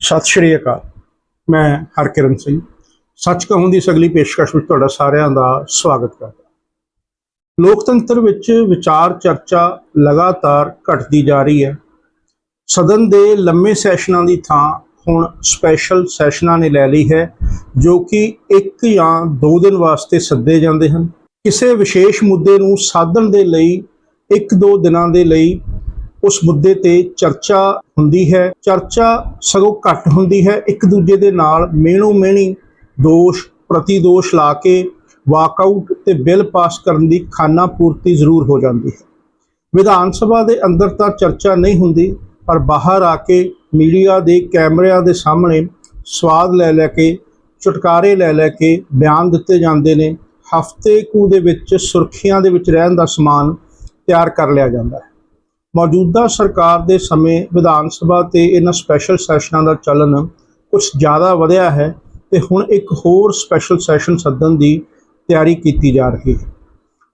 ਸਤਿ ਸ਼੍ਰੀ ਅਕਾਲ। ਮੈਂ ਹਰਕਿਰਨ ਸਿੰਘ। ਸੱਚ ਕਹੂੰ ਦੀ ਅਗਲੀ ਪੇਸ਼ਕਸ਼ ਵਿੱਚ ਤੁਹਾਡਾ ਸਾਰਿਆਂ ਦਾ ਸਵਾਗਤ ਕਰਦਾ ਲੋਕਤੰਤਰ ਵਿੱਚ ਵਿਚਾਰ ਚਰਚਾ ਲਗਾਤਾਰ ਘਟਦੀ ਜਾ ਰਹੀ ਹੈ। ਸਦਨ ਦੇ ਲੰਮੇ ਸੈਸ਼ਨਾਂ ਦੀ ਥਾਂ ਹੁਣ ਸਪੈਸ਼ਲ ਸੈਸ਼ਨਾਂ ਨੇ ਲੈ ਲਈ ਹੈ, ਜੋ ਕਿ ਇੱਕ ਜਾਂ ਦੋ ਦਿਨ ਵਾਸਤੇ ਸੱਦੇ ਜਾਂਦੇ ਹਨ। ਕਿਸੇ ਵਿਸ਼ੇਸ਼ ਮੁੱਦੇ ਨੂੰ ਸਾਧਣ ਦੇ ਲਈ, ਇੱਕ ਦੋ ਦਿਨਾਂ ਦੇ ਲਈ ਉਸ ਮੁੱਦੇ ਤੇ ਚਰਚਾ ਹੁੰਦੀ ਹੈ, ਚਰਚਾ ਸਗੋਂ ਘੱਟ ਹੁੰਦੀ ਹੈ। ਇੱਕ ਦੂਜੇ ਦੇ ਨਾਲ ਮੇਣੋ ਮੇਣੀ ਦੋਸ਼ ਪ੍ਰਤੀ ਦੋਸ਼ ਲਾ ਕੇ ਵਾਕਆਊਟ ਤੇ ਬਿੱਲ ਪਾਸ ਕਰਨ ਦੀ ਖਾਨਾ ਪੂਰਤੀ ਜ਼ਰੂਰ ਹੋ ਜਾਂਦੀ ਹੈ। ਵਿਧਾਨ ਸਭਾ ਦੇ ਅੰਦਰ ਤਾਂ ਚਰਚਾ ਨਹੀਂ ਹੁੰਦੀ, ਪਰ ਬਾਹਰ ਆ ਕੇ ਮੀਡੀਆ ਦੇ ਕੈਮਰਿਆਂ ਦੇ ਸਾਹਮਣੇ ਸਵਾਦ ਲੈ ਲੈ ਕੇ ਚੁਟਕਾਰੇ ਲੈ ਲੈ ਕੇ ਬਿਆਨ ਦਿੱਤੇ ਜਾਂਦੇ ਨੇ। ਹਫ਼ਤੇ ਕੁ ਦੇ ਵਿੱਚ ਸੁਰਖੀਆਂ ਦੇ ਵਿੱਚ ਰਹਿਣ ਦਾ ਸਮਾਨ ਤਿਆਰ ਕਰ ਲਿਆ ਜਾਂਦਾ ਹੈ। ਮੌਜੂਦਾ ਸਰਕਾਰ ਦੇ ਸਮੇਂ ਵਿਧਾਨ ਸਭਾ ਤੇ ਇਹਨਾਂ ਸਪੈਸ਼ਲ ਸੈਸ਼ਨਾਂ ਦਾ ਚੱਲਣ ਕੁਝ ਜ਼ਿਆਦਾ ਵਧਿਆ ਹੈ ਤੇ ਹੁਣ ਇੱਕ ਹੋਰ ਸਪੈਸ਼ਲ ਸੈਸ਼ਨ ਸੱਦਣ ਦੀ ਤਿਆਰੀ ਕੀਤੀ ਜਾ ਰਹੀ ਹੈ।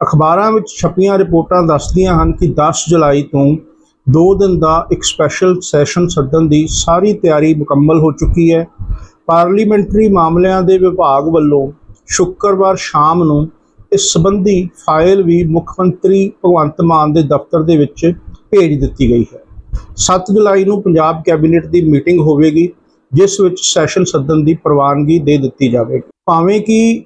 ਅਖਬਾਰਾਂ ਵਿੱਚ ਛਪੀਆਂ ਰਿਪੋਰਟਾਂ ਦੱਸਦੀਆਂ ਹਨ ਕਿ 10 ਜੁਲਾਈ ਤੋਂ 2 ਦਿਨ ਦਾ ਇੱਕ ਸਪੈਸ਼ਲ ਸੈਸ਼ਨ ਸੱਦਣ ਦੀ ਸਾਰੀ ਤਿਆਰੀ ਮੁਕੰਮਲ ਹੋ ਚੁੱਕੀ ਹੈ। ਪਾਰਲੀਮੈਂਟਰੀ ਮਾਮਲਿਆਂ ਦੇ ਵਿਭਾਗ ਵੱਲੋਂ ਸ਼ੁੱਕਰਵਾਰ ਸ਼ਾਮ ਨੂੰ ਇਸ ਸੰਬੰਧੀ ਫਾਈਲ ਵੀ ਮੁੱਖ ਮੰਤਰੀ ਭਗਵੰਤ ਮਾਨ ਦੇ ਦਫ਼ਤਰ ਦੇ ਵਿੱਚ ਭੇਜ ਦਿੱਤੀ ਗਈ ਹੈ। 7 ਜੁਲਾਈ ਨੂੰ ਪੰਜਾਬ ਕੈਬਨਿਟ ਦੀ ਮੀਟਿੰਗ ਹੋਵੇਗੀ, ਜਿਸ ਵਿੱਚ ਸੈਸ਼ਨ ਸੱਦਣ ਦੀ ਪ੍ਰਵਾਨਗੀ ਦੇ ਦਿੱਤੀ ਜਾਵੇਗੀ। ਭਾਵੇਂ ਕਿ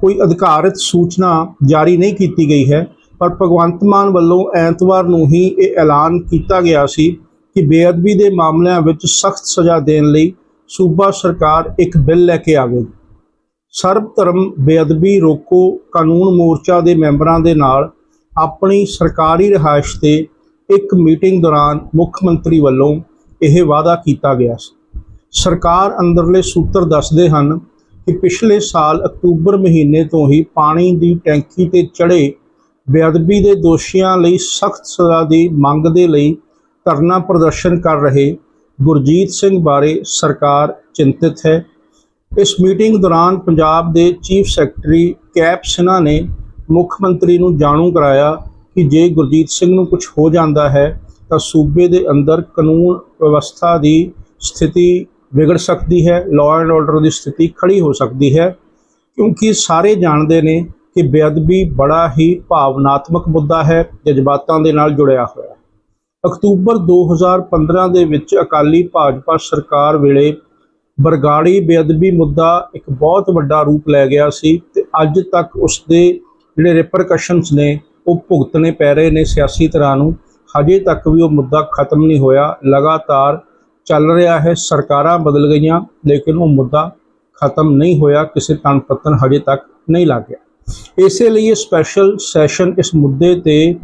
ਕੋਈ ਅਧਿਕਾਰਤ ਸੂਚਨਾ ਜਾਰੀ ਨਹੀਂ ਕੀਤੀ ਗਈ ਹੈ, ਪਰ ਭਗਵੰਤ ਮਾਨ ਵੱਲੋਂ ਐਤਵਾਰ ਨੂੰ ਹੀ ਇਹ ਐਲਾਨ ਕੀਤਾ ਗਿਆ ਸੀ ਕਿ ਬੇਅਦਬੀ ਦੇ ਮਾਮਲਿਆਂ ਵਿੱਚ ਸਖਤ ਸਜ਼ਾ ਦੇਣ ਲਈ ਸੂਬਾ ਸਰਕਾਰ ਇੱਕ ਬਿੱਲ ਲੈ ਕੇ ਆਵੇਗੀ ਸਰਬ ਧਰਮ ਬੇਅਦਬੀ ਰੋਕੋ ਕਾਨੂੰਨ ਮੋਰਚਾ ਦੇ ਮੈਂਬਰਾਂ ਦੇ ਨਾਲ ਆਪਣੀ ਸਰਕਾਰੀ ਰਿਹਾਇਸ਼ ਤੇ ਇੱਕ ਮੀਟਿੰਗ ਦੌਰਾਨ ਮੁੱਖ ਮੰਤਰੀ ਵੱਲੋਂ ਇਹ ਵਾਅਦਾ ਕੀਤਾ ਗਿਆ ਸੀ। ਸਰਕਾਰ ਅੰਦਰਲੇ ਸੂਤਰ ਦੱਸਦੇ ਹਨ ਕਿ ਪਿਛਲੇ ਸਾਲ ਅਕਤੂਬਰ ਮਹੀਨੇ ਤੋਂ ਹੀ ਪਾਣੀ ਦੀ ਟੈਂਕੀ ਤੇ ਚੜੇ ਬੇਅਦਬੀ ਦੇ ਦੋਸ਼ੀਆਂ ਲਈ ਸਖਤ ਸਜ਼ਾ ਦੀ ਮੰਗ ਦੇ ਲਈ ਧਰਨਾ ਪ੍ਰਦਰਸ਼ਨ ਕਰ ਰਹੇ ਗੁਰਜੀਤ ਸਿੰਘ ਬਾਰੇ ਸਰਕਾਰ ਚਿੰਤਿਤ ਹੈ। ਇਸ ਮੀਟਿੰਗ ਦੌਰਾਨ ਪੰਜਾਬ ਦੇ ਚੀਫ ਸੈਕਟਰੀ ਕੈਪ ਸਿਨ੍ਹਾ ਨੇ ਮੁੱਖ ਮੰਤਰੀ ਨੂੰ ਜਾਣੂ ਕਰਾਇਆ ਕਿ ਜੇ ਗੁਰਜੀਤ ਸਿੰਘ ਨੂੰ ਕੁਝ ਹੋ ਜਾਂਦਾ ਹੈ, ਤਾਂ ਸੂਬੇ ਦੇ ਅੰਦਰ ਕਾਨੂੰਨ ਵਿਵਸਥਾ ਦੀ ਸਥਿਤੀ ਵਿਗੜ ਸਕਦੀ ਹੈ ਲਾਅ ਐਂਡ ਆਰਡਰ ਦੀ ਸਥਿਤੀ ਖੜੀ ਹੋ ਸਕਦੀ ਹੈ, ਕਿਉਂਕਿ ਸਾਰੇ ਜਾਣਦੇ ਨੇ ਕਿ ਬੇਅਦਬੀ ਬੜਾ ਹੀ ਭਾਵਨਾਤਮਕ ਮੁੱਦਾ ਹੈ, ਜਜ਼ਬਾਤਾਂ ਦੇ ਨਾਲ ਜੁੜਿਆ ਹੋਇਆ ਹੈ। ਅਕਤੂਬਰ 2015 ਦੇ ਵਿੱਚ ਅਕਾਲੀ ਭਾਜਪਾ ਸਰਕਾਰ ਵੇਲੇ ਬਰਗਾੜੀ ਬੇਅਦਬੀ ਮੁੱਦਾ ਇੱਕ ਬਹੁਤ ਵੱਡਾ ਰੂਪ ਲੈ ਗਿਆ ਸੀ ਤੇ ਅੱਜ ਤੱਕ ਉਸ ਦੇ ਜਿਹੜੇ ਰਿਪਰਕਸ਼ਨਸ ਨੇ ਉਹ ਭੁਗਤਣੇ ਪੈ ਰਹੇ ਨੇ ਸਿਆਸੀ ਤਰ੍ਹਾਂ ਨੂੰ। ਹਜੇ ਤੱਕ ਵੀ ਉਹ ਮੁੱਦਾ ਖਤਮ ਨਹੀਂ ਹੋਇਆ। ਲਗਾਤਾਰ ਚੱਲ ਰਿਹਾ ਹੈ। ਸਰਕਾਰਾਂ ਬਦਲ ਗਈਆਂ, ਲੇਕਿਨ ਉਹ ਮੁੱਦਾ ਖਤਮ ਨਹੀਂ ਹੋਇਆ। ਕਿਸੇ ਤਣ ਪੱਤਨ ਹਜੇ ਤੱਕ ਨਹੀਂ ਲੱਗ ਗਿਆ ਇਸੇ ਲਈ ਇਹ ਸਪੈਸ਼ਲ ਸੈਸ਼ਨ ਇਸ ਮੁੱਦੇ ਤੇ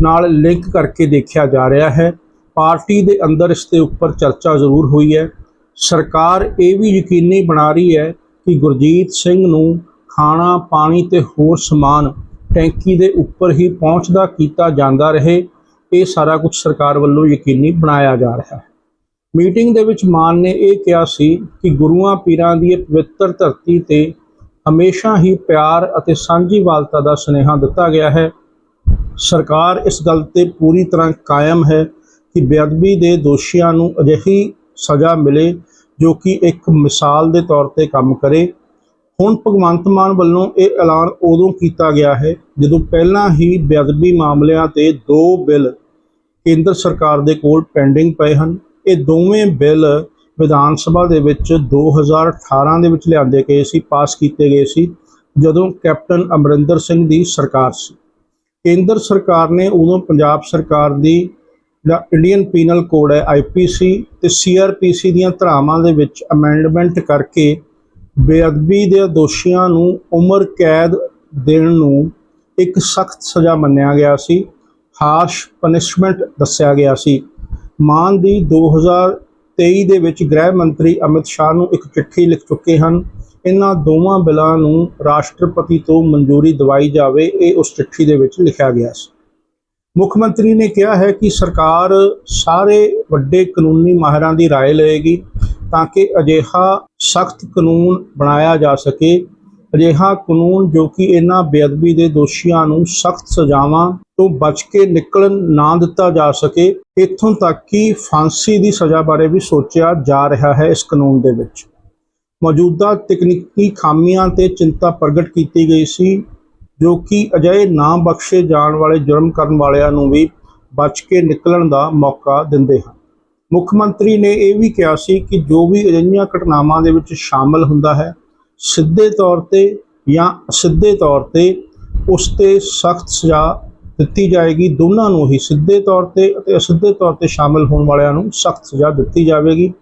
ਨਾਲ ਲਿੰਕ ਕਰਕੇ ਦੇਖਿਆ ਜਾ ਰਿਹਾ ਹੈ। ਪਾਰਟੀ ਦੇ ਅੰਦਰ ਇਸ ਦੇ ਉੱਪਰ ਚਰਚਾ ਜ਼ਰੂਰ ਹੋਈ ਹੈ। ਸਰਕਾਰ ਇਹ ਵੀ ਯਕੀਨੀ ਬਣਾ ਰਹੀ ਹੈ ਕਿ ਗੁਰਜੀਤ ਸਿੰਘ ਨੂੰ ਖਾਣਾ, ਪਾਣੀ ਤੇ ਹੋਰ ਸਮਾਨ ਟੈਂਕੀ ਦੇ ਉੱਪਰ ਹੀ ਪਹੁੰਚਦਾ ਕੀਤਾ ਜਾਂਦਾ ਰਹੇ। ਇਹ ਸਾਰਾ ਕੁਝ ਸਰਕਾਰ ਵੱਲੋਂ ਯਕੀਨੀ ਬਣਾਇਆ ਜਾ ਰਿਹਾ ਹੈ। ਮੀਟਿੰਗ ਦੇ ਵਿੱਚ ਮਾਨ ਨੇ ਇਹ ਕਿਹਾ ਸੀ ਕਿ ਗੁਰੂਆਂ ਪੀਰਾਂ ਦੀ ਇਹ ਪਵਿੱਤਰ ਧਰਤੀ ਤੇ ਹਮੇਸ਼ਾ ਹੀ ਪਿਆਰ ਅਤੇ ਸਾਂਝੀਵਾਲਤਾ ਦਾ ਸੁਨੇਹਾ ਦਿੱਤਾ ਗਿਆ ਹੈ। ਸਰਕਾਰ ਇਸ ਗੱਲ ਤੇ ਪੂਰੀ ਤਰ੍ਹਾਂ ਕਾਇਮ ਹੈ ਕਿ ਬੇਅਦਬੀ ਦੇ ਦੋਸ਼ੀਆਂ ਨੂੰ ਅਜਿਹੀ ਸਜ਼ਾ ਮਿਲੇ ਜੋ ਕਿ ਇੱਕ ਮਿਸਾਲ ਦੇ ਤੌਰ ਤੇ ਕੰਮ ਕਰੇ। ਹੁਣ ਭਗਵੰਤ ਮਾਨ ਵੱਲੋਂ ਇਹ ਐਲਾਨ ਉਦੋਂ ਕੀਤਾ ਗਿਆ ਹੈ ਜਦੋਂ ਪਹਿਲਾਂ ਹੀ ਬੇਅਦਬੀ ਮਾਮਲਿਆਂ ਤੇ ਦੋ ਬਿੱਲ ਕੇਂਦਰ ਸਰਕਾਰ ਦੇ ਕੋਲ ਪੈਂਡਿੰਗ ਪਏ ਹਨ। ਇਹ ਦੋਵੇਂ ਬਿੱਲ ਵਿਧਾਨ ਸਭਾ ਦੇ ਵਿੱਚ 2018 ਦੇ ਵਿੱਚ ਲਿਆਂਦੇ ਗਏ ਸੀ, ਪਾਸ ਕੀਤੇ ਗਏ ਸੀ, ਜਦੋਂ ਕੈਪਟਨ ਅਮਰਿੰਦਰ ਸਿੰਘ ਦੀ ਸਰਕਾਰ ਸੀ। ਕੇਂਦਰ ਸਰਕਾਰ ਨੇ ਉਦੋਂ ਪੰਜਾਬ ਸਰਕਾਰ ਦੀ ਜਿਹੜਾ ਇੰਡੀਅਨ ਪੀਨਲ ਕੋਡ ਹੈ ਆਈਪੀਸੀ ਤੇ ਸੀਆਰਪੀਸੀ ਦੀਆਂ ਧਾਰਾਵਾਂ ਦੇ ਵਿੱਚ ਅਮੈਂਡਮੈਂਟ ਕਰਕੇ ਬੇਅਦਬੀ ਦੇ ਦੋਸ਼ੀਆਂ ਨੂੰ ਉਮਰ ਕੈਦ ਦੇਣ ਨੂੰ ਇੱਕ ਸਖਤ ਸਜ਼ਾ ਮੰਨਿਆ ਗਿਆ ਸੀ। ਹਾਰਸ਼ ਪਨਿਸ਼ਮੈਂਟ ਦੱਸਿਆ ਗਿਆ ਸੀ। ਮਾਨ ਦੀ 2023 ਦੇ ਵਿੱਚ ਗ੍ਰਹਿ ਮੰਤਰੀ ਅਮਿਤ ਸ਼ਾਹ ਨੂੰ ਇੱਕ ਚਿੱਠੀ ਲਿਖ ਚੁੱਕੇ ਹਨ। ਇਹਨਾਂ ਦੋਵਾਂ ਬਿੱਲਾਂ ਨੂੰ ਰਾਸ਼ਟਰਪਤੀ ਤੋਂ ਮਨਜ਼ੂਰੀ ਦਿਵਾਈ ਜਾਵੇ, ਇਹ ਉਸ ਚਿੱਠੀ ਦੇ ਵਿੱਚ ਲਿਖਿਆ ਗਿਆ ਸੀ। ਮੁੱਖ ਮੰਤਰੀ ਨੇ ਕਿਹਾ ਹੈ ਕਿ ਸਰਕਾਰ ਸਾਰੇ ਵੱਡੇ ਕਾਨੂੰਨੀ ਮਾਹਿਰਾਂ ਦੀ رائے ਲਏਗੀ ਤਾਂ ਕਿ ਅਜਿਹਾ ਸਖਤ ਕਾਨੂੰਨ ਬਣਾਇਆ ਜਾ ਸਕੇ ਅਜਿਹਾ ਕਾਨੂੰਨ ਜੋ ਕਿ ਇਹਨਾਂ ਬੇਅਦਬੀ ਦੇ ਦੋਸ਼ੀਆਂ ਨੂੰ ਸਖਤ ਸਜ਼ਾਵਾਂ ਤੋਂ ਬਚ ਕੇ ਨਿਕਲਣ ਨਾ ਦਿੱਤਾ ਜਾ ਸਕੇ ਇੱਥੋਂ ਤੱਕ ਕਿ ਫਾਂਸੀ ਦੀ ਸਜ਼ਾ ਬਾਰੇ ਵੀ ਸੋਚਿਆ ਜਾ ਰਿਹਾ ਹੈ ਇਸ ਕਾਨੂੰਨ ਦੇ ਵਿੱਚ ਮੌਜੂਦਾ ਤਕਨੀਕੀ ਖਾਮੀਆਂ ਤੇ ਚਿੰਤਾ ਪ੍ਰਗਟ ਕੀਤੀ ਗਈ ਸੀ ਜੋ ਕਿ ਅਜਿਹੇ ਨਾ ਬਖਸ਼ੇ ਜਾਣ ਵਾਲੇ ਜੁਰਮ ਕਰਨ ਵਾਲਿਆਂ ਨੂੰ ਵੀ ਬਚ ਕੇ ਨਿਕਲਣ ਦਾ ਮੌਕਾ ਦਿੰਦੇ ਹਨ। ਮੁੱਖ ਮੰਤਰੀ ਨੇ ਇਹ ਵੀ ਕਿਹਾ ਸੀ ਕਿ ਜੋ ਵੀ ਅਜਿਹੀਆਂ ਘਟਨਾਵਾਂ ਦੇ ਵਿੱਚ ਸ਼ਾਮਲ ਹੁੰਦਾ ਹੈ, ਸਿੱਧੇ ਤੌਰ ਤੇ ਜਾਂ ਅਸਿੱਧੇ ਤੌਰ ਤੇ, ਉਸ ਤੇ ਸਖਤ ਸਜ਼ਾ ਦਿੱਤੀ ਜਾਏਗੀ। ਦੋਨਾਂ ਨੂੰ ਹੀ ਸਿੱਧੇ ਤੌਰ ਤੇ ਅਤੇ ਅਸਿੱਧੇ ਤੌਰ ਤੇ ਸ਼ਾਮਲ ਹੋਣ ਵਾਲਿਆਂ ਨੂੰ ਸਖਤ ਸਜ਼ਾ ਦਿੱਤੀ ਜਾਵੇਗੀ।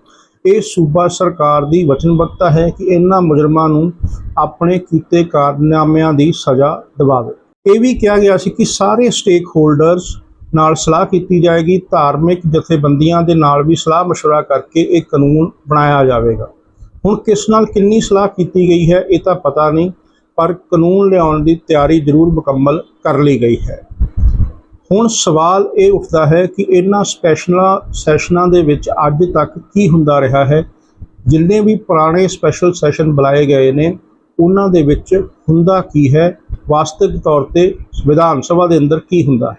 ਇਹ ਸੂਬਾ ਸਰਕਾਰ ਦੀ ਵਚਨਬੱਧਤਾ ਹੈ ਕਿ ਇਹਨਾਂ ਮੁਜਰਮਾਂ ਨੂੰ ਆਪਣੇ ਕੀਤੇ ਕਾਰਨਾਮਿਆਂ ਦੀ ਸਜ਼ਾ ਦਿਵਾਵੇ ਇਹ ਵੀ ਕਿਹਾ ਗਿਆ ਸੀ ਕਿ ਸਾਰੇ ਸਟੇਕ ਹੋਲਡਰਸ ਨਾਲ ਸਲਾਹ ਕੀਤੀ ਜਾਏਗੀ ਧਾਰਮਿਕ ਜਥੇਬੰਦੀਆਂ ਦੇ ਨਾਲ ਵੀ ਸਲਾਹ مشورہ ਕਰਕੇ ਇਹ ਕਾਨੂੰਨ ਬਣਾਇਆ ਜਾਵੇਗਾ ਹੁਣ ਕਿਸ ਨਾਲ ਕਿੰਨੀ ਸਲਾਹ ਕੀਤੀ ਗਈ ਹੈ ਇਹ ਤਾਂ ਪਤਾ ਨਹੀਂ ਪਰ ਕਾਨੂੰਨ ਲਿਆਉਣ ਦੀ ਤਿਆਰੀ ਜ਼ਰੂਰ ਮੁਕੰਮਲ ਕਰ ਲਈ ਗਈ ਹੈ ਹੁਣ ਸਵਾਲ ਇਹ ਉੱਠਦਾ ਹੈ ਕਿ ਇਹਨਾਂ ਸਪੈਸ਼ਲਾਂ ਸੈਸ਼ਨਾਂ ਦੇ ਵਿੱਚ ਅੱਜ ਤੱਕ ਕੀ ਹੁੰਦਾ ਰਿਹਾ ਹੈ? ਜਿੰਨੇ ਵੀ ਪੁਰਾਣੇ ਸਪੈਸ਼ਲ ਸੈਸ਼ਨ ਬੁਲਾਏ ਗਏ ਨੇ, ਉਹਨਾਂ ਦੇ ਵਿੱਚ ਹੁੰਦਾ ਕੀ ਹੈ? ਵਾਸਤਵਿਕ ਤੌਰ ਤੇ ਵਿਧਾਨ ਸਭਾ ਦੇ ਅੰਦਰ ਕੀ ਹੁੰਦਾ ਹੈ?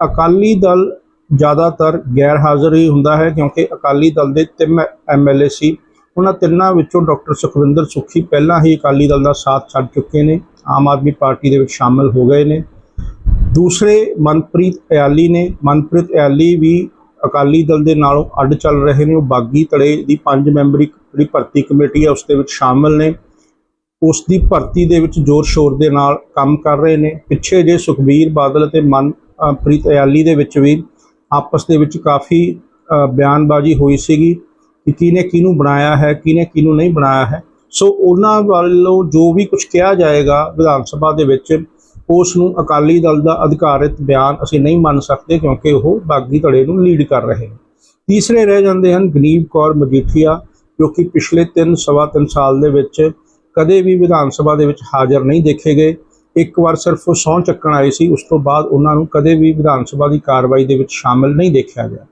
ਅਕਾਲੀ ਦਲ ਜ਼ਿਆਦਾਤਰ ਗੈਰ ਹਾਜ਼ਰ ਹੀ ਹੁੰਦਾ ਹੈ ਕਿਉਂਕਿ ਅਕਾਲੀ ਦਲ ਦੇ ਤਿੰਨ ਐਮਐਲਏ ਸੀ, ਉਹਨਾਂ ਤਿੰਨਾਂ ਵਿੱਚੋਂ ਡਾਕਟਰ ਸੁਖਵਿੰਦਰ ਸੁੱਖੀ ਪਹਿਲਾਂ ਹੀ ਅਕਾਲੀ ਦਲ ਦਾ ਸਾਥ ਛੱਡ ਚੁੱਕੇ ਨੇ, ਆਮ ਆਦਮੀ ਪਾਰਟੀ ਦੇ ਵਿੱਚ ਸ਼ਾਮਲ ਹੋ ਗਏ ਨੇ। ਦੂਸਰੇ ਮਨਪ੍ਰੀਤ ਇਆਲੀ ਨੇ, ਮਨਪ੍ਰੀਤ ਇਆਲੀ ਵੀ ਅਕਾਲੀ ਦਲ ਦੇ ਨਾਲੋਂ ਅੱਡ ਚੱਲ ਰਹੇ ਨੇ, ਉਹ ਬਾਗੀ ਤੜੇ ਦੀ ਪੰਜ ਮੈਂਬਰੀ ਜਿਹੜੀ ਭਰਤੀ ਕਮੇਟੀ ਹੈ ਉਸ ਦੇ ਵਿੱਚ ਸ਼ਾਮਲ ਨੇ। ਉਸ ਦੀ ਭਰਤੀ ਦੇ ਵਿੱਚ ਜ਼ੋਰ ਸ਼ੋਰ ਦੇ ਨਾਲ ਕੰਮ ਕਰ ਰਹੇ ਨੇ। ਪਿੱਛੇ ਜੇ ਸੁਖਬੀਰ ਬਾਦਲ ਅਤੇ ਮਨਪ੍ਰੀਤ ਇਆਲੀ ਦੇ ਵਿੱਚ ਵੀ ਆਪਸ ਦੇ ਵਿੱਚ ਕਾਫੀ ਬਿਆਨਬਾਜ਼ੀ ਹੋਈ ਸੀਗੀ ਕਿ ਕਿਹਨੇ ਕਿਹਨੂੰ ਬਣਾਇਆ ਹੈ, ਕਿਹਨੇ ਕਿਹਨੂੰ ਨਹੀਂ ਬਣਾਇਆ ਹੈ। ਸੋ ਉਹਨਾਂ ਵੱਲੋਂ ਜੋ ਵੀ ਕੁਝ ਕਿਹਾ ਜਾਏਗਾ ਵਿਧਾਨ ਸਭਾ ਦੇ ਵਿੱਚ ਉਸ ਨੂੰ ਅਕਾਲੀ ਦਲ ਦਾ ਅਧਿਕਾਰਿਤ ਬਿਆਨ ਅਸੀਂ ਨਹੀਂ ਮੰਨ ਸਕਦੇ ਕਿਉਂਕਿ ਉਹ ਬਾਗੀ ਧੜੇ ਨੂੰ ਲੀਡ ਕਰ ਰਹੇ ਨੇ। ਤੀਸਰੇ ਰਹਿ ਜਾਂਦੇ ਹਨ ਗਨੀਬ ਕੌਰ ਮਜੀਠੀਆ, ਜੋ ਕਿ ਪਿਛਲੇ 3 ਸਵਾ 3 ਸਾਲ ਦੇ ਵਿੱਚ ਕਦੇ ਵੀ ਵਿਧਾਨ ਸਭਾ ਦੇ ਵਿੱਚ ਹਾਜ਼ਰ ਨਹੀਂ ਦੇਖੇ ਗਏ। ਇੱਕ ਵਾਰ ਸਿਰਫ ਉਹ ਸਹੁੰ ਚੱਕਣ ਆਏ ਸੀ, ਉਸ ਤੋਂ ਬਾਅਦ ਉਹਨਾਂ ਨੂੰ ਕਦੇ ਵੀ ਵਿਧਾਨ ਸਭਾ ਦੀ ਕਾਰਵਾਈ ਦੇ ਵਿੱਚ ਸ਼ਾਮਲ ਨਹੀਂ ਦੇਖਿਆ ਗਿਆ।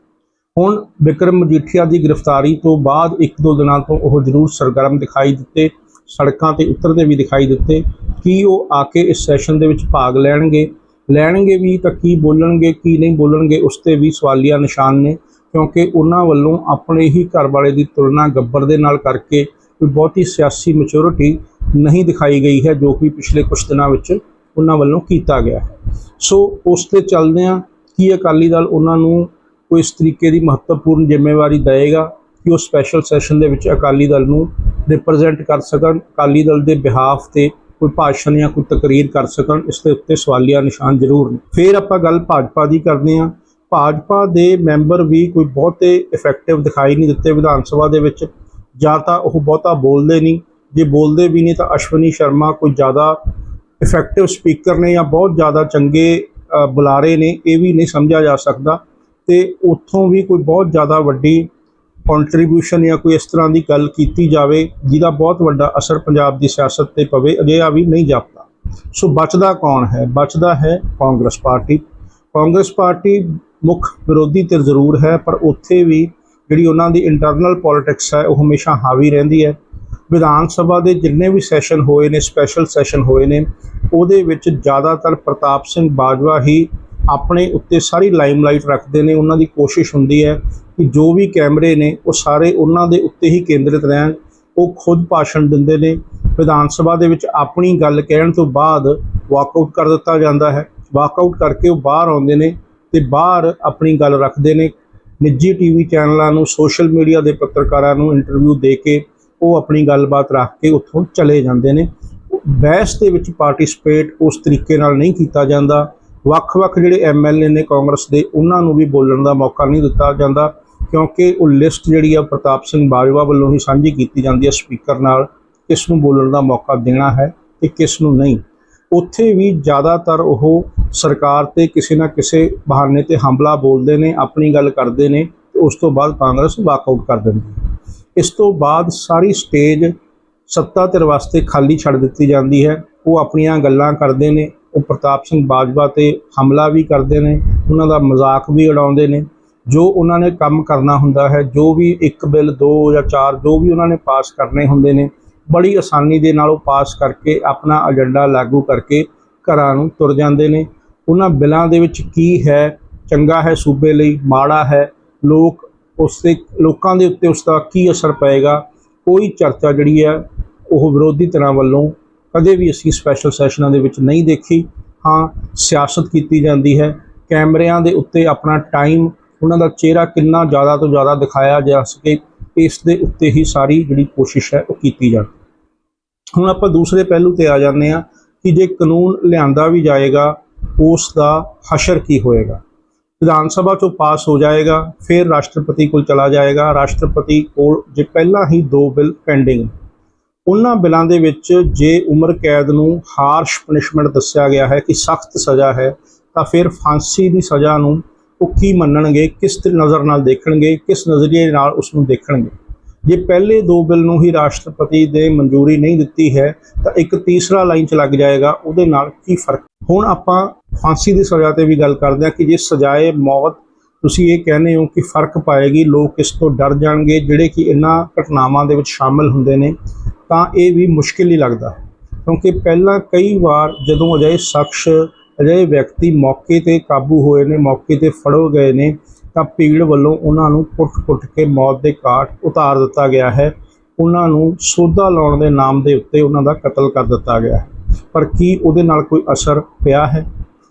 ਹੁਣ ਵਿਕਰਮ ਮਜੀਠੀਆ ਦੀ ਗ੍ਰਿਫਤਾਰੀ ਤੋਂ ਬਾਅਦ ਇੱਕ ਦੋ ਦਿਨਾਂ ਤੋਂ ਉਹ ਜ਼ਰੂਰ ਸਰਗਰਮ ਦਿਖਾਈ ਦਿੱਤੇ। ਸੜਕਾਂ ਤੇ ਉਤਰਦੇ ਵੀ ਦਿਖਾਈ ਦਿੱਤੇ। ਕੀ ਉਹ ਆ ਕੇ ਇਸ ਸੈਸ਼ਨ ਦੇ ਵਿੱਚ ਭਾਗ ਲੈਣਗੇ? ਲੈਣਗੇ ਵੀ ਤਾਂ ਕੀ ਬੋਲਣਗੇ, ਕੀ ਨਹੀਂ ਬੋਲਣਗੇ, ਉਸ ਤੇ ਵੀ ਸਵਾਲੀਆ ਨਿਸ਼ਾਨ ਨੇ। ਕਿਉਂਕਿ ਉਹਨਾਂ ਵੱਲੋਂ ਆਪਣੇ ਹੀ ਘਰ ਵਾਲੇ ਦੀ ਤੁਲਨਾ ਗੱਬਰ ਦੇ ਨਾਲ ਕਰਕੇ ਕੋਈ ਬਹੁਤੀ ਸਿਆਸੀ ਮੈਚੁਰਿਟੀ ਨਹੀਂ ਦਿਖਾਈ ਗਈ ਹੈ, ਜੋ ਕਿ ਪਿਛਲੇ ਕੁਝ ਦਿਨਾਂ ਵਿੱਚ ਉਹਨਾਂ ਵੱਲੋਂ ਕੀਤਾ ਗਿਆ ਹੈ। ਸੋ ਉਸ ਤੇ ਚੱਲਦਿਆਂ ਕੀ ਅਕਾਲੀ ਦਲ ਉਹਨਾਂ ਨੂੰ ਕੋਈ ਇਸ ਤਰੀਕੇ ਦੀ ਮਹੱਤਵਪੂਰਨ ਜ਼ਿੰਮੇਵਾਰੀ ਦੇਵੇਗਾ? ਕਿ ਉਹ ਸਪੈਸ਼ਲ ਸੈਸ਼ਨ ਦੇ ਵਿੱਚ ਅਕਾਲੀ ਦਲ ਨੂੰ ਰਿਪਰੈਜ਼ੈਂਟ ਕਰ ਸਕਣ, ਅਕਾਲੀ ਦਲ ਦੇ ਬਿਹਾਫ ਤੇ ਕੋਈ ਭਾਸ਼ਣ ਜਾਂ ਕੋਈ ਤਕਰੀਰ ਕਰ ਸਕਣ, ਇਸ ਦੇ ਉੱਤੇ ਸਵਾਲੀਆ ਨਿਸ਼ਾਨ ਜ਼ਰੂਰ ਨੇ। ਫਿਰ ਆਪਾਂ ਗੱਲ ਭਾਜਪਾ ਦੀ ਕਰਦੇ ਹਾਂ। ਭਾਜਪਾ ਦੇ ਮੈਂਬਰ ਵੀ ਕੋਈ ਬਹੁਤੇ ਇਫੈਕਟਿਵ ਦਿਖਾਈ ਨਹੀਂ ਦਿੱਤੇ ਵਿਧਾਨ ਸਭਾ ਦੇ ਵਿੱਚ। ਜਾਂ ਤਾਂ ਉਹ ਬਹੁਤਾ ਬੋਲਦੇ ਨਹੀਂ। ਜੇ ਬੋਲਦੇ ਵੀ ਨਹੀਂ ਤਾਂ ਅਸ਼ਵਨੀ ਸ਼ਰਮਾ ਕੋਈ ਜ਼ਿਆਦਾ ਇਫੈਕਟਿਵ ਸਪੀਕਰ ਨੇ ਜਾਂ ਬਹੁਤ ਜ਼ਿਆਦਾ ਚੰਗੇ ਬੁਲਾਰੇ ਨੇ, ਇਹ ਵੀ ਨਹੀਂ ਸਮਝਿਆ ਜਾ ਸਕਦਾ। ਤੇ ਉੱਥੋਂ ਵੀ ਕੋਈ ਬਹੁਤ ਜ਼ਿਆਦਾ ਵੱਡੀ ਕੰਟਰੀਬਿਊਸ਼ਨ ਜਾਂ ਕੋਈ ਇਸ ਤਰ੍ਹਾਂ ਦੀ ਗੱਲ ਕੀਤੀ ਜਾਵੇ, ਜਿਹਦਾ ਬਹੁਤ ਵੱਡਾ ਅਸਰ ਪੰਜਾਬ ਦੀ ਸਿਆਸਤ ਤੇ ਪਵੇ, ਅਜਿਹਾ ਵੀ ਨਹੀਂ ਜਾਪਦਾ। ਸੋ ਬਚਦਾ ਕੌਣ ਹੈ? ਬਚਦਾ ਹੈ ਕਾਂਗਰਸ ਪਾਰਟੀ। ਕਾਂਗਰਸ ਪਾਰਟੀ ਮੁੱਖ ਵਿਰੋਧੀ 'ਤੇ ਜ਼ਰੂਰ ਹੈ, ਪਰ ਉੱਥੇ ਵੀ ਜਿਹੜੀ ਉਹਨਾਂ ਦੀ ਇੰਟਰਨਲ ਪੋਲਿਟਿਕਸ ਹੈ, ਉਹ ਹਮੇਸ਼ਾ ਹਾਵੀ ਰਹਿੰਦੀ ਹੈ। ਵਿਧਾਨ ਸਭਾ ਦੇ ਜਿੰਨੇ ਵੀ ਸੈਸ਼ਨ ਹੋਏ ਨੇ ਸਪੈਸ਼ਲ ਸੈਸ਼ਨ ਹੋਏ ਨੇ, ਉਹਦੇ ਵਿੱਚ ਜ਼ਿਆਦਾਤਰ ਪ੍ਰਤਾਪ ਸਿੰਘ ਬਾਜਵਾ ਹੀ ਆਪਣੇ ਉੱਤੇ ਸਾਰੀ ਲਾਈਮਲਾਈਟ ਰੱਖਦੇ ਨੇ, ਉਹਨਾਂ ਦੀ ਕੋਸ਼ਿਸ਼ ਹੁੰਦੀ ਹੈ ਕਿ ਜੋ ਵੀ ਕੈਮਰੇ ਨੇ, ਉਹ ਸਾਰੇ ਉਹਨਾਂ ਦੇ ਉੱਤੇ ਹੀ ਕੇਂਦਰਿਤ ਰਹਿਣ, ਉਹ ਖੁਦ ਭਾਸ਼ਣ ਦਿੰਦੇ ਨੇ। ਵਿਧਾਨ ਸਭਾ ਦੇ ਵਿੱਚ ਆਪਣੀ ਗੱਲ ਕਹਿਣ ਤੋਂ ਬਾਅਦ ਵਾਕਆਊਟ ਕਰ ਦਿੱਤਾ ਜਾਂਦਾ ਹੈ। ਵਾਕਆਊਟ ਕਰਕੇ ਉਹ ਬਾਹਰ ਆਉਂਦੇ ਨੇ ਤੇ ਬਾਹਰ ਆਪਣੀ ਗੱਲ ਰੱਖਦੇ ਨੇ। ਨਿੱਜੀ ਟੀਵੀ ਚੈਨਲਾਂ ਨੂੰ ਸੋਸ਼ਲ ਮੀਡੀਆ ਦੇ ਪੱਤਰਕਾਰਾਂ ਨੂੰ ਇੰਟਰਵਿਊ ਦੇ ਕੇ ਉਹ ਆਪਣੀ ਗੱਲਬਾਤ ਰੱਖ ਕੇ ਉੱਥੋਂ ਚਲੇ ਜਾਂਦੇ ਨੇ। ਬਹਿਸ ਦੇ ਵਿੱਚ ਪਾਰਟਿਸਿਪੇਟ ਉਸ ਤਰੀਕੇ ਨਾਲ ਨਹੀਂ ਕੀਤਾ ਜਾਂਦਾ। ਵੱਖ-ਵੱਖ ਜਿਹੜੇ ਐਮਐਲਏ ਨੇ ਕਾਂਗਰਸ ਦੇ, ਉਹਨਾਂ ਨੂੰ ਵੀ ਬੋਲਣ ਦਾ ਮੌਕਾ ਨਹੀਂ ਦਿੱਤਾ ਜਾਂਦਾ। ਕਿਉਂਕਿ ਉਹ ਲਿਸਟ ਜਿਹੜੀ ਆ ਪ੍ਰਤਾਪ ਸਿੰਘ ਬਾਜਵਾ ਵੱਲੋਂ ਹੀ ਸਾਂਝੀ ਕੀਤੀ ਜਾਂਦੀ ਹੈ ਸਪੀਕਰ ਨਾਲ, ਕਿਸ ਨੂੰ ਬੋਲਣ ਦਾ ਮੌਕਾ ਦੇਣਾ ਹੈ ਤੇ ਕਿਸ ਨੂੰ ਨਹੀਂ। ਉੱਥੇ ਵੀ ਜ਼ਿਆਦਾਤਰ ਉਹ ਸਰਕਾਰ ਤੇ ਕਿਸੇ ਨਾ ਕਿਸੇ ਬਹਾਨੇ ਤੇ ਹਮਲਾ ਬੋਲਦੇ ਨੇ, ਆਪਣੀ ਗੱਲ ਕਰਦੇ ਨੇ ਤੇ ਉਸ ਤੋਂ ਬਾਅਦ ਕਾਂਗਰਸ ਵਾਕਆਊਟ ਕਰ ਦਿੰਦੀ ਹੈ। ਇਸ ਤੋਂ ਬਾਅਦ ਸਾਰੀ ਸਟੇਜ ਸੱਤਾ ਧਿਰ ਵਾਸਤੇ ਖਾਲੀ ਛੱਡ ਦਿੱਤੀ ਜਾਂਦੀ ਹੈ। ਉਹ ਆਪਣੀਆਂ ਗੱਲਾਂ ਕਰਦੇ ਨੇ, ਉਹ ਪ੍ਰਤਾਪ ਸਿੰਘ ਬਾਜਵਾ ਤੇ ਹਮਲਾ ਵੀ ਕਰਦੇ ਨੇ, ਉਹਨਾਂ ਦਾ ਮਜ਼ਾਕ ਵੀ ਉਡਾਉਂਦੇ ਨੇ ਜੋ ਉਹਨਾਂ ਨੇ ਕੰਮ ਕਰਨਾ ਹੁੰਦਾ ਹੈ, ਜੋ ਵੀ ਇੱਕ ਬਿੱਲ, ਦੋ ਜਾਂ ਚਾਰ, ਜੋ ਵੀ ਉਹਨਾਂ ਨੇ ਪਾਸ ਕਰਨੇ ਹੁੰਦੇ ਨੇ, ਬੜੀ ਆਸਾਨੀ ਦੇ ਨਾਲ ਉਹ ਪਾਸ ਕਰਕੇ ਆਪਣਾ ਏਜੰਡਾ ਲਾਗੂ ਕਰਕੇ ਘਰਾਂ ਨੂੰ ਤੁਰ ਜਾਂਦੇ ਨੇ। ਉਹਨਾਂ ਬਿੱਲਾਂ ਦੇ ਵਿੱਚ ਕੀ ਹੈ, ਚੰਗਾ ਹੈ, ਸੂਬੇ ਲਈ, ਮਾੜਾ ਹੈ, ਲੋਕ ਉਸ ਤੇ, ਲੋਕਾਂ ਦੇ ਉੱਤੇ ਉਸ ਦਾ ਕੀ ਅਸਰ ਪਏਗਾ, ਕੋਈ ਚਰਚਾ ਜਿਹੜੀ ਹੈ, ਉਹ ਵਿਰੋਧੀ ਧਿਰਾਂ ਵੱਲੋਂ ਕਦੇ ਵੀ ਅਸੀਂ ਸਪੈਸ਼ਲ ਸੈਸ਼ਨਾਂ ਦੇ ਵਿੱਚ ਨਹੀਂ ਦੇਖੀ। ਹਾਂ, ਸਿਆਸਤ ਕੀਤੀ ਜਾਂਦੀ ਹੈ, ਕੈਮਰਿਆਂ ਦੇ ਉੱਤੇ ਆਪਣਾ ਟਾਈਮ ਉਹਨਾਂ ਦਾ ਚਿਹਰਾ ਕਿੰਨਾ ਜ਼ਿਆਦਾ ਤੋਂ ਜ਼ਿਆਦਾ ਦਿਖਾਇਆ ਜਾ ਸਕੇ, ਇਸ ਦੇ ਉੱਤੇ ਹੀ ਸਾਰੀ ਜਿਹੜੀ ਕੋਸ਼ਿਸ਼ ਹੈ ਉਹ ਕੀਤੀ ਜਾਂਦੀ ਹੁਣ ਆਪਾਂ ਦੂਸਰੇ ਪਹਿਲੂ ਤੇ ਆ ਜਾਂਦੇ ਆ ਕਿ ਜੇ ਕਾਨੂੰਨ ਲਿਆਂਦਾ ਵੀ ਜਾਏਗਾ ਉਸ ਦਾ ਹਸ਼ਰ ਕੀ ਹੋਏਗਾ? ਵਿਧਾਨ ਸਭਾ ਚੋਂ ਪਾਸ ਹੋ ਜਾਏਗਾ, ਫਿਰ ਰਾਸ਼ਟਰਪਤੀ ਕੋਲ ਚਲਾ ਜਾਏਗਾ। ਰਾਸ਼ਟਰਪਤੀ ਕੋਲ ਜੇ ਪਹਿਲਾਂ ਹੀ ਦੋ ਬਿੱਲ ਪੈਂਡਿੰਗ ਉਹਨਾਂ ਬਿੱਲਾਂ ਦੇ ਵਿੱਚ ਜੇ ਉਮਰ ਕੈਦ ਨੂੰ ਹਾਰਸ਼ ਪਨਿਸ਼ਮੈਂਟ ਦੱਸਿਆ ਗਿਆ ਹੈ ਕਿ ਸਖਤ ਸਜ਼ਾ ਹੈ, ਤਾਂ ਫਿਰ ਫਾਂਸੀ ਦੀ ਸਜ਼ਾ ਨੂੰ ਉਹ ਕੀ ਮੰਨਣਗੇ, ਕਿਸ ਨਜ਼ਰ ਨਾਲ ਦੇਖਣਗੇ, ਕਿਸ ਨਜ਼ਰੀਏ ਨਾਲ ਉਸ ਨੂੰ ਦੇਖਣਗੇ? ਜੇ ਪਹਿਲੇ ਦੋ ਬਿੱਲ ਨੂੰ ਹੀ ਰਾਸ਼ਟਰਪਤੀ ਦੇ ਮਨਜ਼ੂਰੀ ਨਹੀਂ ਦਿੱਤੀ ਹੈ, ਤਾਂ ਇੱਕ ਤੀਸਰਾ ਲਾਈਨ ਚ ਲੱਗ ਜਾਏਗਾ, ਉਹਦੇ ਨਾਲ ਕੀ ਫ਼ਰਕ? ਹੁਣ ਆਪਾਂ ਫਾਂਸੀ ਦੀ ਸਜ਼ਾ ਤੇ ਵੀ ਗੱਲ ਕਰਦੇ ਹਾਂ ਕਿ ਜੇ ਸਜ਼ਾਏ ਮੌਤ, ਤੁਸੀਂ ਇਹ ਕਹਿੰਦੇ ਹੋ ਕਿ ਫ਼ਰਕ ਪਾਏਗੀ, ਲੋਕ ਇਸ ਤੋਂ ਡਰ ਜਾਣਗੇ, ਜਿਹੜੇ ਕਿ ਇਹਨਾਂ ਘਟਨਾਵਾਂ ਦੇ ਵਿੱਚ ਸ਼ਾਮਲ ਹੁੰਦੇ ਨੇ, ਤਾਂ ਇਹ ਵੀ ਮੁਸ਼ਕਿਲ ਹੀ ਲੱਗਦਾ। ਹੈ ਕਿਉਂਕਿ ਪਹਿਲਾਂ ਕਈ ਵਾਰ ਜਦੋਂ ਅਜਿਹੇ ਸ਼ਖਸ ਅਜਿਹੇ ਵਿਅਕਤੀ ਮੌਕੇ ਤੇ ਕਾਬੂ ਹੋਏ ਨੇ, ਮੌਕੇ ਤੇ ਫੜੋ ਗਏ ਨੇ, ਤਾਂ ਭੀੜ ਵੱਲੋਂ ਉਹਨਾਂ ਨੂੰ ਕੁੱਟ-ਕੁੱਟ ਕੇ ਮੌਤ ਦੇ ਘਾਟ ਉਤਾਰ ਦਿੱਤਾ ਗਿਆ ਹੈ। ਉਹਨਾਂ ਨੂੰ ਸੋਧਾ ਲਾਉਣ ਦੇ ਨਾਮ ਦੇ ਉੱਤੇ ਉਹਨਾਂ ਦਾ ਕਤਲ ਕਰ ਦਿੱਤਾ ਗਿਆ ਹੈ। ਪਰ ਕੀ ਉਹਦੇ ਨਾਲ ਕੋਈ ਅਸਰ ਪਿਆ ਹੈ?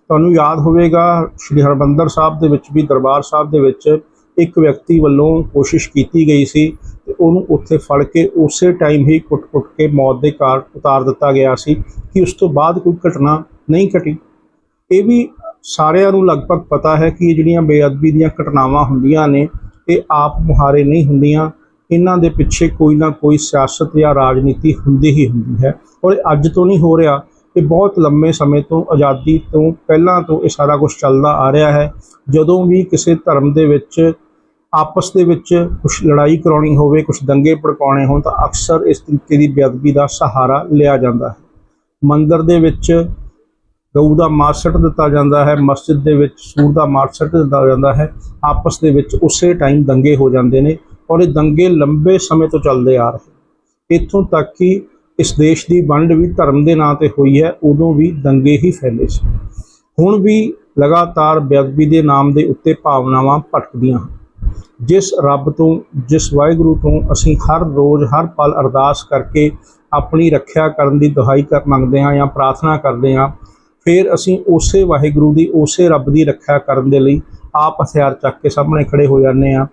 ਤੁਹਾਨੂੰ ਯਾਦ ਹੋਵੇਗਾ, ਸ਼੍ਰੀ ਹਰਮੰਦਰ ਸਾਹਿਬ ਦੇ ਵਿੱਚ ਵੀ, ਦਰਬਾਰ ਸਾਹਿਬ ਦੇ ਵਿੱਚ ਇੱਕ ਵਿਅਕਤੀ ਵੱਲੋਂ ਕੋਸ਼ਿਸ਼ ਕੀਤੀ ਗਈ ਸੀ ਤੇ ਉਹਨੂੰ ਉੱਥੇ ਫੜ ਕੇ ਉਸੇ ਟਾਈਮ ਹੀ ਕੁੱਟ-ਕੁੱਟ ਕੇ ਮੌਤ ਦੇ ਘਾਟ ਉਤਾਰ ਦਿੱਤਾ ਗਿਆ ਸੀ। ਕਿ ਉਸ ਤੋਂ ਬਾਅਦ ਕੋਈ ਘਟਨਾ ਨਹੀਂ ਘਟੀ? ਇਹ ਵੀ ਸਾਰਿਆਂ ਨੂੰ ਲਗਭਗ ਪਤਾ ਹੈ ਕਿ ਇਹ ਜਿਹੜੀਆਂ ਬੇਅਦਬੀ ਦੀਆਂ ਘਟਨਾਵਾਂ ਹੁੰਦੀਆਂ ਨੇ, ਇਹ ਆਪ ਮੁਹਾਰੇ ਨਹੀਂ ਹੁੰਦੀਆਂ। ਇਹਨਾਂ ਦੇ ਪਿੱਛੇ ਕੋਈ ਨਾ ਕੋਈ ਸਿਆਸਤ ਜਾਂ ਰਾਜਨੀਤੀ ਹੁੰਦੀ ਹੀ ਹੁੰਦੀ ਹੈ। ਔਰ ਇਹ ਅੱਜ ਤੋਂ ਨਹੀਂ ਹੋ ਰਿਹਾ। ਇਹ ਬਹੁਤ ਲੰਮੇ ਸਮੇਂ ਤੋਂ, ਆਜ਼ਾਦੀ ਤੋਂ ਪਹਿਲਾਂ ਤੋਂ ਇਹ ਸਾਰਾ ਕੁਝ ਚੱਲਦਾ ਆ ਰਿਹਾ ਹੈ। ਜਦੋਂ ਵੀ ਕਿਸੇ ਧਰਮ ਦੇ ਵਿੱਚ, ਆਪਸ ਦੇ ਵਿੱਚ ਕੁਝ ਲੜਾਈ ਕਰਾਉਣੀ ਹੋਵੇ ਕੁਝ ਦੰਗੇ ਭੜਕਾਉਣੇ ਹੋਣ, ਤਾਂ ਅਕਸਰ ਇਸ ਤਰੀਕੇ ਦੀ ਬੇਅਦਬੀ ਦਾ ਸਹਾਰਾ ਲਿਆ ਜਾਂਦਾ ਹੈ। ਮੰਦਰ ਦੇ ਵਿੱਚ ਗਊ ਦਾ ਮਾਸ ਸੁੱਟ ਦਿੱਤਾ ਜਾਂਦਾ ਹੈ, ਮਸਜਿਦ ਦੇ ਵਿੱਚ ਸੂਰ ਦਾ ਮਾਸ ਸੁੱਟ ਦਿੱਤਾ ਜਾਂਦਾ ਹੈ, ਆਪਸ ਦੇ ਵਿੱਚ ਉਸੇ ਟਾਈਮ ਦੰਗੇ ਹੋ ਜਾਂਦੇ ਨੇ ਔਰ ਇਹ ਦੰਗੇ ਲੰਬੇ ਸਮੇਂ ਤੋਂ ਚੱਲਦੇ ਆ ਰਹੇ ਇੱਥੋਂ ਤੱਕ ਕਿ ਇਸ ਦੇਸ਼ ਦੀ ਵੰਡ ਵੀ ਧਰਮ ਦੇ ਨਾਂ ਤੇ ਹੋਈ ਹੈ, ਉਦੋਂ ਵੀ ਦੰਗੇ ਹੀ ਫੈਲੇ ਸੀ। ਹੁਣ ਵੀ ਲਗਾਤਾਰ ਬੇਅਦਬੀ ਦੇ ਨਾਮ ਦੇ ਉੱਤੇ ਭਾਵਨਾਵਾਂ ਭਟਕਦੀਆਂ ਹਨ। ਜਿਸ ਰੱਬ ਤੋਂ, ਜਿਸ ਵਾਹਿਗੁਰੂ ਤੋਂ ਅਸੀਂ ਹਰ ਰੋਜ਼, ਹਰ ਪਲ ਅਰਦਾਸ ਕਰਕੇ ਆਪਣੀ ਰੱਖਿਆ ਕਰਨ ਦੀ ਦੁਹਾਈ ਕਰ ਮੰਗਦੇ ਹਾਂ ਜਾਂ ਪ੍ਰਾਰਥਨਾ ਕਰਦੇ ਹਾਂ ਫਿਰ ਅਸੀਂ ਉਸੇ ਵਾਹਿਗੁਰੂ ਦੀ, ਉਸੇ ਰੱਬ ਦੀ ਰੱਖਿਆ ਕਰਨ ਦੇ ਲਈ ਆਪ ਹਥਿਆਰ ਚੱਕ ਕੇ ਸਾਹਮਣੇ ਖੜੇ ਹੋ ਜਾਂਦੇ ਹਾਂ।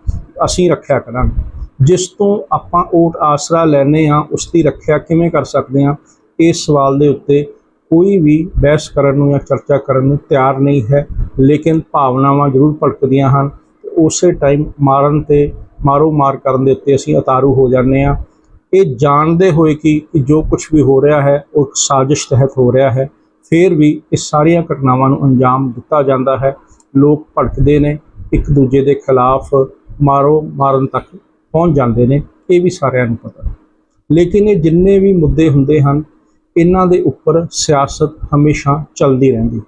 ਅਸੀਂ ਰੱਖਿਆ ਕਰਾਂਗੇ। ਜਿਸ ਤੋਂ ਆਪਾਂ ਓਟ ਆਸਰਾ ਲੈਨੇ ਆ ਉਸ ਦੀ ਰੱਖਿਆ ਕਿਵੇਂ ਕਰ ਸਕਦੇ ਹਾਂ? ਇਸ ਸਵਾਲ ਦੇ ਉੱਤੇ ਕੋਈ ਵੀ ਬਹਿਸ ਕਰਨ ਨੂੰ ਜਾਂ ਚਰਚਾ ਕਰਨ ਨੂੰ ਤਿਆਰ ਨਹੀਂ ਹੈ, ਲੇਕਿਨ ਭਾਵਨਾਵਾਂ ਜ਼ਰੂਰ ਭੜਕਦੀਆਂ ਹਨ। ਉਸੇ ਟਾਈਮ ਮਾਰਨ ਤੇ ਮਾਰੋ ਮਾਰ ਕਰਨ ਦੇ ਉੱਤੇ ਅਸੀਂ ਉਤਾਰੂ ਹੋ ਜਾਂਦੇ ਆ ਇਹ ਜਾਣਦੇ ਹੋਏ ਕਿ ਜੋ ਕੁਝ ਵੀ ਹੋ ਰਿਹਾ ਹੈ, ਉਹ ਇੱਕ ਸਾਜ਼ਿਸ਼ ਤਹਿਤ ਹੋ ਰਿਹਾ ਹੈ। ਫਿਰ ਵੀ ਇਹ ਸਾਰੀਆਂ ਘਟਨਾਵਾਂ ਨੂੰ ਅੰਜਾਮ ਦਿੱਤਾ ਜਾਂਦਾ ਹੈ। ਲੋਕ ਭੜਕਦੇ ਨੇ, ਇੱਕ ਦੂਜੇ ਦੇ ਖਿਲਾਫ ਮਾਰੋ ਮਾਰਨ ਤੱਕ ਪਹੁੰਚ ਜਾਂਦੇ ਨੇ, ਇਹ ਵੀ ਸਾਰਿਆਂ ਨੂੰ ਪਤਾ। ਲੇਕਿਨ ਇਹ ਜਿੰਨੇ ਵੀ ਮੁੱਦੇ ਹੁੰਦੇ ਹਨ, ਇਹਨਾਂ ਦੇ ਉੱਪਰ ਸਿਆਸਤ ਹਮੇਸ਼ਾ ਚੱਲਦੀ ਰਹਿੰਦੀ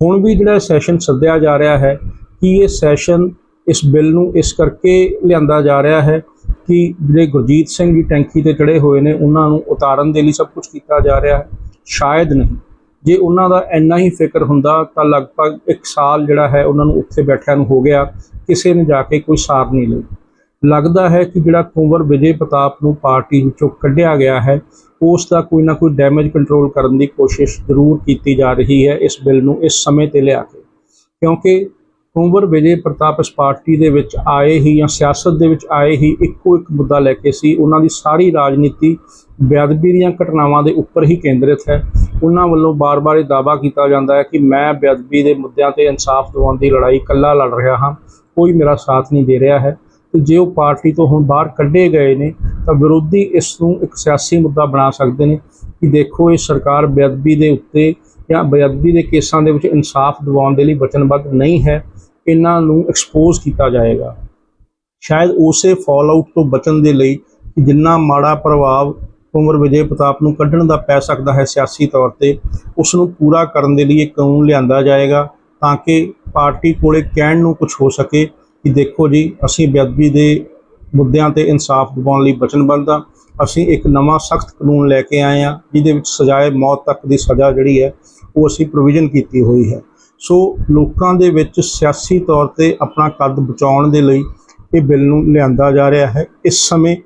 ਹੁਣ ਵੀ ਜਿਹੜਾ ਸੈਸ਼ਨ ਸੱਦਿਆ ਜਾ ਰਿਹਾ ਹੈ ਕਿ ਇਹ ਸੈਸ਼ਨ ਇਸ ਬਿੱਲ ਨੂੰ ਇਸ ਕਰਕੇ ਲਿਆਂਦਾ ਜਾ ਰਿਹਾ ਹੈ ਕਿ ਜਿਹੜੇ ਗੁਰਜੀਤ ਸਿੰਘ ਦੀ ਟੈਂਕੀ ਤੇ ਚੜੇ ਹੋਏ ਨੇ, ਉਹਨਾਂ ਨੂੰ ਉਤਾਰਨ ਦੇ ਲਈ ਸਭ ਕੁਝ ਕੀਤਾ ਜਾ ਰਿਹਾ ਹੈ। ਸ਼ਾਇਦ ਨਹੀਂ। ਜੇ ਉਹਨਾਂ ਦਾ ਇੰਨਾ ਹੀ ਫਿਕਰ ਹੁੰਦਾ ਤਾਂ ਲਗਭਗ 1 ਸਾਲ ਜਿਹੜਾ ਹੈ ਉਹਨਾਂ ਨੂੰ ਉੱਥੇ ਬੈਠਿਆਂ ਨੂੰ ਹੋ ਗਿਆ, ਕਿਸੇ ਨੇ ਜਾ ਕੇ ਕੋਈ ਸਾਰ ਨਹੀਂ ਲਈ। ਲੱਗਦਾ ਹੈ ਕਿ ਜਿਹੜਾ ਕੁੰਵਰ ਵਿਜੇ ਪ੍ਰਤਾਪ ਨੂੰ ਪਾਰਟੀ ਵਿੱਚੋਂ ਕੱਢਿਆ ਗਿਆ ਹੈ, ਉਸ ਦਾ ਕੋਈ ਨਾ ਕੋਈ ਡੈਮੇਜ ਕੰਟਰੋਲ ਕਰਨ ਦੀ ਕੋਸ਼ਿਸ਼ ਜ਼ਰੂਰ ਕੀਤੀ ਜਾ ਰਹੀ ਹੈ ਇਸ ਬਿੱਲ ਨੂੰ ਇਸ ਸਮੇਂ ਤੇ ਲਿਆ ਕੇ। ਕਿਉਂਕਿ ਕੁੰਵਰ ਵਿਜੇ ਪ੍ਰਤਾਪ ਇਸ ਪਾਰਟੀ ਦੇ ਵਿੱਚ ਆਏ ਹੀ ਜਾਂ ਸਿਆਸਤ ਦੇ ਵਿੱਚ ਆਏ ਹੀ ਇੱਕੋ ਇੱਕ ਮੁੱਦਾ ਲੈ ਕੇ ਸੀ। ਉਹਨਾਂ ਦੀ ਸਾਰੀ ਰਾਜਨੀਤੀ ਬੇਅਦਬੀ ਦੀਆਂ ਘਟਨਾਵਾਂ ਦੇ ਉੱਪਰ ਹੀ ਕੇਂਦਰਿਤ ਹੈ। ਉਹਨਾਂ ਵੱਲੋਂ ਬਾਰ-ਬਾਰ ਇਹ ਦਾਅਵਾ ਕੀਤਾ ਜਾਂਦਾ ਹੈ ਕਿ ਮੈਂ ਬੇਅਦਬੀ ਦੇ ਮੁੱਦਿਆਂ ਤੇ ਇਨਸਾਫ ਦਿਵਾਉਣ ਦੀ ਲੜਾਈ ਇਕੱਲਾ ਲੜ ਰਿਹਾ ਹਾਂ, ਕੋਈ ਮੇਰਾ ਸਾਥ ਨਹੀਂ ਦੇ ਰਿਹਾ ਹੈ। ਤੇ ਜੇ ਉਹ ਪਾਰਟੀ ਤੋਂ ਹੁਣ ਬਾਹਰ ਕੱਢੇ ਗਏ ਨੇ, ਤਾਂ ਵਿਰੋਧੀ ਇਸ ਨੂੰ ਇੱਕ ਸਿਆਸੀ ਮੁੱਦਾ ਬਣਾ ਸਕਦੇ ਨੇ ਕਿ ਦੇਖੋ ਇਹ ਸਰਕਾਰ ਬੇਅਦਬੀ ਦੇ ਉੱਤੇ ਜਾਂ ਬੇਅਦਬੀ ਦੇ ਕੇਸਾਂ ਦੇ ਵਿੱਚ ਇਨਸਾਫ ਦਿਵਾਉਣ ਦੇ ਲਈ ਵਚਨਬੱਧ ਨਹੀਂ ਹੈ, ਇਹਨਾਂ ਨੂੰ ਐਕਸਪੋਜ਼ ਕੀਤਾ ਜਾਏਗਾ। ਸ਼ਾਇਦ ਉਸੇ ਫਾਲਆਊਟ ਤੋਂ ਬਚਣ ਦੇ ਲਈ ਜਿੰਨਾ ਮਾੜਾ ਪ੍ਰਭਾਵ ਉਮਰ ਵਿਜੇ ਪ੍ਰਤਾਪ ਨੂੰ ਕੱਢਣ ਦਾ ਪੈ ਸਕਦਾ ਹੈ ਸਿਆਸੀ ਤੌਰ ਤੇ। ਉਸ ਨੂੰ ਪੂਰਾ ਕਰਨ ਦੇ ਲਈ ਇਹ ਕਾਨੂੰਨ ਲਿਆਂਦਾ ਜਾਏਗਾ ਤਾਂ ਕਿ ਪਾਰਟੀ ਕੋਲੇ ਕਹਿਣ ਨੂੰ ਕੁਝ ਹੋ ਸਕੇ ਕਿ ਦੇਖੋ ਜੀ, ਅਸੀਂ ਬੇਅਦਬੀ ਦੇ ਮੁੱਦਿਆਂ ਤੇ ਇਨਸਾਫ ਦਿਵਾਉਣ ਲਈ ਵਚਨਬੱਧ ਹਾਂ। ਅਸੀਂ ਇੱਕ ਨਵਾਂ ਸਖਤ ਕਾਨੂੰਨ ਲੈ ਕੇ ਆਏ ਹਾਂ, ਜਿਹਦੇ ਵਿੱਚ ਸਜ਼ਾਏ ਮੌਤ ਤੱਕ ਦੀ ਸਜ਼ਾ ਜਿਹੜੀ ਹੈ, ਉਹ ਅਸੀਂ ਪ੍ਰੋਵੀਜ਼ਨ ਕੀਤੀ ਹੋਈ ਹੈ। ਸੋ ਲੋਕਾਂ ਦੇ ਵਿੱਚ ਸਿਆਸੀ ਤੌਰ ਤੇ ਆਪਣਾ ਕੱਦ ਬਚਾਉਣ ਦੇ ਲਈ ਇਹ ਬਿੱਲ ਨੂੰ ਲਿਆਂਦਾ ਜਾ ਰਿਹਾ ਹੈ। ਇਸ ਸਮੇਂ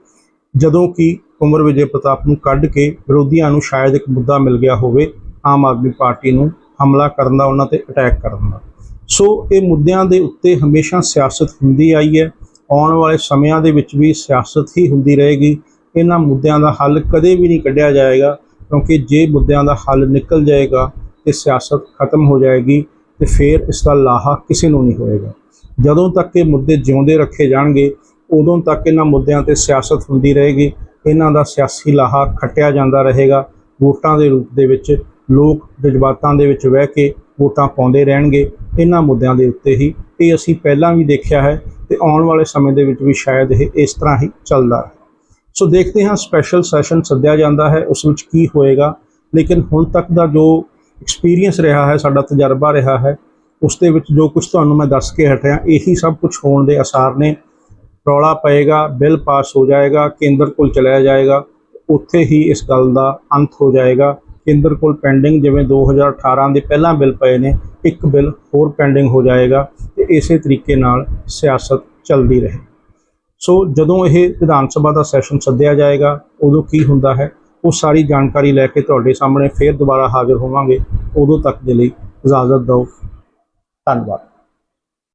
ਜਦੋਂ ਕਿ ਕੁੰਵਰ ਵਿਜੇ ਪ੍ਰਤਾਪ ਨੂੰ ਕੱਢ ਕੇ ਵਿਰੋਧੀਆਂ ਨੂੰ ਸ਼ਾਇਦ ਇੱਕ ਮੁੱਦਾ ਮਿਲ ਗਿਆ ਹੋਵੇ, ਆਮ ਆਦਮੀ ਪਾਰਟੀ ਨੂੰ ਹਮਲਾ ਕਰਨ ਦਾ, ਉਹਨਾਂ ਤੇ ਅਟੈਕ ਕਰਨ ਦਾ। ਸੋ ਇਹ ਮੁੱਦਿਆਂ ਦੇ ਉੱਤੇ ਹਮੇਸ਼ਾ ਸਿਆਸਤ ਹੁੰਦੀ ਆਈ ਹੈ। ਆਉਣ ਵਾਲੇ ਸਮਿਆਂ ਦੇ ਵਿੱਚ ਵੀ ਸਿਆਸਤ ਹੀ ਹੁੰਦੀ ਰਹੇਗੀ। ਇਹਨਾਂ ਮੁੱਦਿਆਂ ਦਾ ਹੱਲ ਕਦੇ ਵੀ ਨਹੀਂ ਕੱਢਿਆ ਜਾਏਗਾ, ਕਿਉਂਕਿ ਜੇ ਮੁੱਦਿਆਂ ਦਾ ਹੱਲ ਨਿਕਲ ਜਾਏਗਾ ਤੇ ਸਿਆਸਤ ਖਤਮ ਹੋ ਜਾਏਗੀ ਤੇ ਫਿਰ ਇਸ ਦਾ ਲਾਹਾ ਕਿਸੇ ਨੂੰ ਨਹੀਂ ਹੋਏਗਾ। ਜਦੋਂ ਤੱਕ ਇਹ ਮੁੱਦੇ ਜਿਉਂਦੇ ਰੱਖੇ ਜਾਣਗੇ, ਉਦੋਂ ਤੱਕ ਇਹਨਾਂ ਮੁੱਦਿਆਂ ਤੇ ਸਿਆਸਤ ਹੁੰਦੀ ਰਹੇਗੀ। ਇਹਨਾਂ ਦਾ ਸਿਆਸੀ ਲਾਹਾ ਖੱਟਿਆ ਜਾਂਦਾ ਰਹੇਗਾ। ਵੋਟਾਂ ਦੇ ਰੂਪ ਦੇ ਵਿੱਚ ਲੋਕ ਜਜ਼ਬਾਤਾਂ ਦੇ ਵਿੱਚ ਵਹਿ ਕੇ ਵੋਟਾਂ ਪਾਉਂਦੇ ਰਹਿਣਗੇ। ਇਹਨਾਂ ਮੁੱਦਿਆਂ ਦੇ ਉੱਤੇ ਹੀ ਇਹ ਅਸੀਂ ਪਹਿਲਾਂ ਵੀ ਦੇਖਿਆ ਹੈ ਤੇ ਆਉਣ ਵਾਲੇ ਸਮੇਂ ਦੇ ਵਿੱਚ ਵੀ ਸ਼ਾਇਦ ਇਹ ਇਸ ਤਰ੍ਹਾਂ ਹੀ ਚੱਲਦਾ ਹੈ ਸੋ ਦੇਖਦੇ ਹਾਂ ਸਪੈਸ਼ਲ ਸੈਸ਼ਨ ਸੱਦਿਆ ਜਾਂਦਾ ਹੈ, ਉਸ ਵਿੱਚ ਕੀ ਹੋਏਗਾ। ਲੇਕਿਨ ਹੁਣ ਤੱਕ ਦਾ ਜੋ ਐਕਸਪੀਰੀਅੰਸ ਰਿਹਾ ਹੈ, ਸਾਡਾ ਤਜਰਬਾ ਰਿਹਾ ਹੈ, ਉਸ ਦੇ ਵਿੱਚ ਜੋ ਕੁਝ ਤੁਹਾਨੂੰ ਮੈਂ ਦੱਸ ਕੇ ਹਟਿਆ, ਇਹੀ ਸਭ ਕੁਝ ਹੋਣ ਦੇ ਅਸਾਰ ਨੇ। ਰੌਲਾ ਪਏਗਾ, ਬਿੱਲ ਪਾਸ ਹੋ ਜਾਏਗਾ, ਕੇਂਦਰ ਕੋਲ ਚਲਾਇਆ ਜਾਏਗਾ, ਉੱਥੇ ਹੀ ਇਸ ਗੱਲ ਦਾ ਅੰਤ ਹੋ ਜਾਏਗਾ। ਕੇਂਦਰ ਕੋਲ ਪੈਂਡਿੰਗ ਜਿਵੇਂ 2018 ਦੇ ਪਹਿਲਾਂ ਬਿੱਲ ਪਏ ਨੇ, ਇੱਕ ਬਿੱਲ ਹੋਰ ਪੈਂਡਿੰਗ ਹੋ ਜਾਏਗਾ ਤੇ ਇਸੇ ਤਰੀਕੇ ਨਾਲ ਸਿਆਸਤ ਚੱਲਦੀ ਰਹੇ। ਸੋ ਜਦੋਂ ਇਹ ਵਿਧਾਨ ਸਭਾ ਦਾ ਸੈਸ਼ਨ ਸੱਦਿਆ ਜਾਏਗਾ, ਉਦੋਂ ਕੀ ਹੁੰਦਾ ਹੈ? ਉਹ ਸਾਰੀ ਜਾਣਕਾਰੀ ਲੈ ਕੇ ਤੁਹਾਡੇ ਸਾਹਮਣੇ ਫੇਰ ਦੁਬਾਰਾ ਹਾਜ਼ਰ ਹੋਵਾਂਗੇ। ਉਦੋਂ ਤੱਕ ਦੇ ਲਈ ਇਜਾਜ਼ਤ ਦਿਓ। ਧੰਨਵਾਦ।